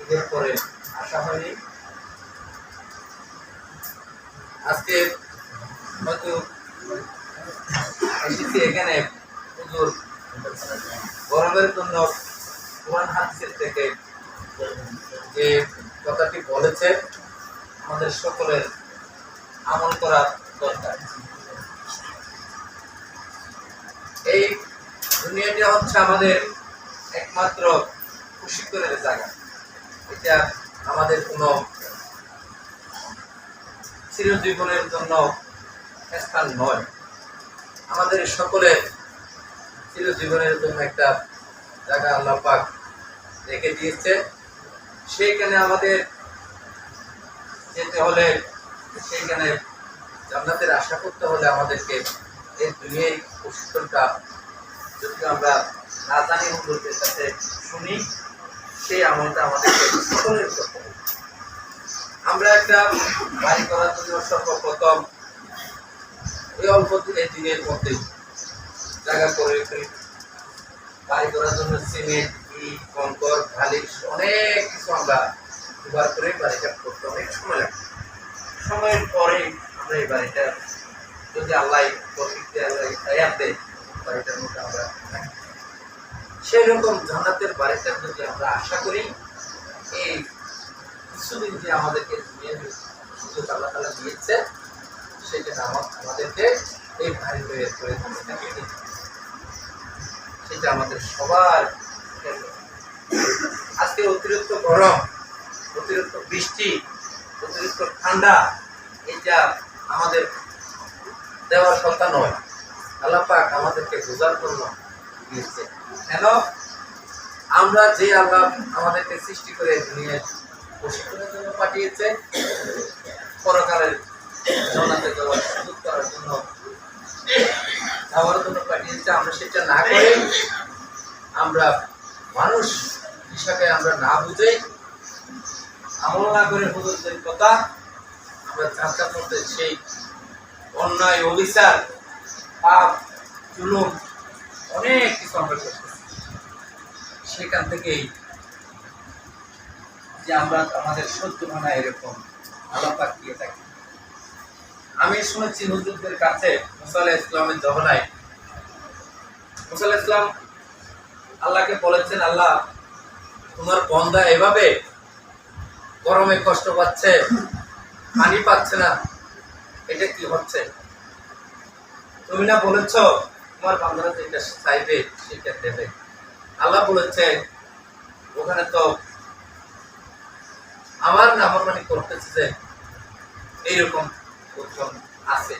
ঈদের পরে হয়নি। আজকে হয়তো এসেছি এখানে হুজুর। গরমের জন্য কোরআন হাদিসের থেকে যে কথাটি বলেছে, আমাদের সকলের আমল করা দরকার। এই দুনিয়াটা হচ্ছে আমাদের একমাত্র করে জায়গা এটা আমাদের কোনো চিরজীবনের জন্য স্থান নয়। আমাদের সকলের চিরজীবনের জন্য একটা জায়গা আল্লাহ পাক রেখে দিয়েছে। সেইখানে আমাদের যেতে হলে, সেইখানে জান্নাতের আশা করতে হলে আমাদেরকে এই দুনিয়ায় প্রশিক্ষণটা যদি আমরা না জানি হুজুরদের কাছে শুনি সেই আমলটা সকলের আমরা একটা বাড়ি করার জন্য সর্বপ্রথম এই অল্প দিনের দিনের মধ্যে জায়গা করে বাড়ি করার জন্য সিমেন্ট, ইট, কঙ্কর ঢালি অনেক কিছু আমরা জোগাড় করে বাড়িটা করতে অনেক সময় লাগে সময়ের পরে আমরা এই বাড়িটা যদি আল্লাহ প্রকৃতি আয়াতে বাড়িটার মধ্যে আমরা। সেই রকম জান্নাতের বাড়িটা যদি আমরা আশা করি এই কিছুদিন যে আমাদেরকে সুযোগ আল্লাহ তালা দিয়েছে আমা- আমাদেরকে এই ভারী তৈরি করে। সেটা আমাদের সবার। আজকে অতিরিক্ত গরম, অতিরিক্ত বৃষ্টি, অতিরিক্ত ঠান্ডা, এটা আমাদের দেওয়ার কথা নয় আল্লাহ পাক আমাদেরকে বোঝার জন্য দিয়েছে। কেন? আমরা যে আল্লাহ আমাদেরকে সৃষ্টি করে প্রশিক্ষণের জন্য পাঠিয়েছে, পরকালের জনাতে সুযোগ করার জন্য যাওয়ার জন্য পাঠিয়েছে। আমরা সেটা না করে আমরা মানুষ হিসাবে আমরা না বুঝে আমল না করে হুজুরদের কথা আমরা করতে সেই অন্যায়, অবিচার, পাপ, জুলুম অনেক কিছু আমরা সেখান থেকেই যে আমরা আমাদের এরকম আলাপাক দিয়ে থাকি। আমি শুনেছি হুজুরদের কাছে ইসলামের জহনায়। মুসাল্লাহ ইসলাম আল্লাহকে বলেছেন, আল্লাহ, তোমার বন্ধা এভাবে গরমে কষ্ট পাচ্ছে, পানি পাচ্ছে না, এটা কি হচ্ছে? তুমি না বলেছ তোমার বান্দারা যেটা চাইবে, সেটা দেবে। আল্লাহ বলেছে ওখানে তো আমার নামরমানি করতেছে যে, এইরকম আছে।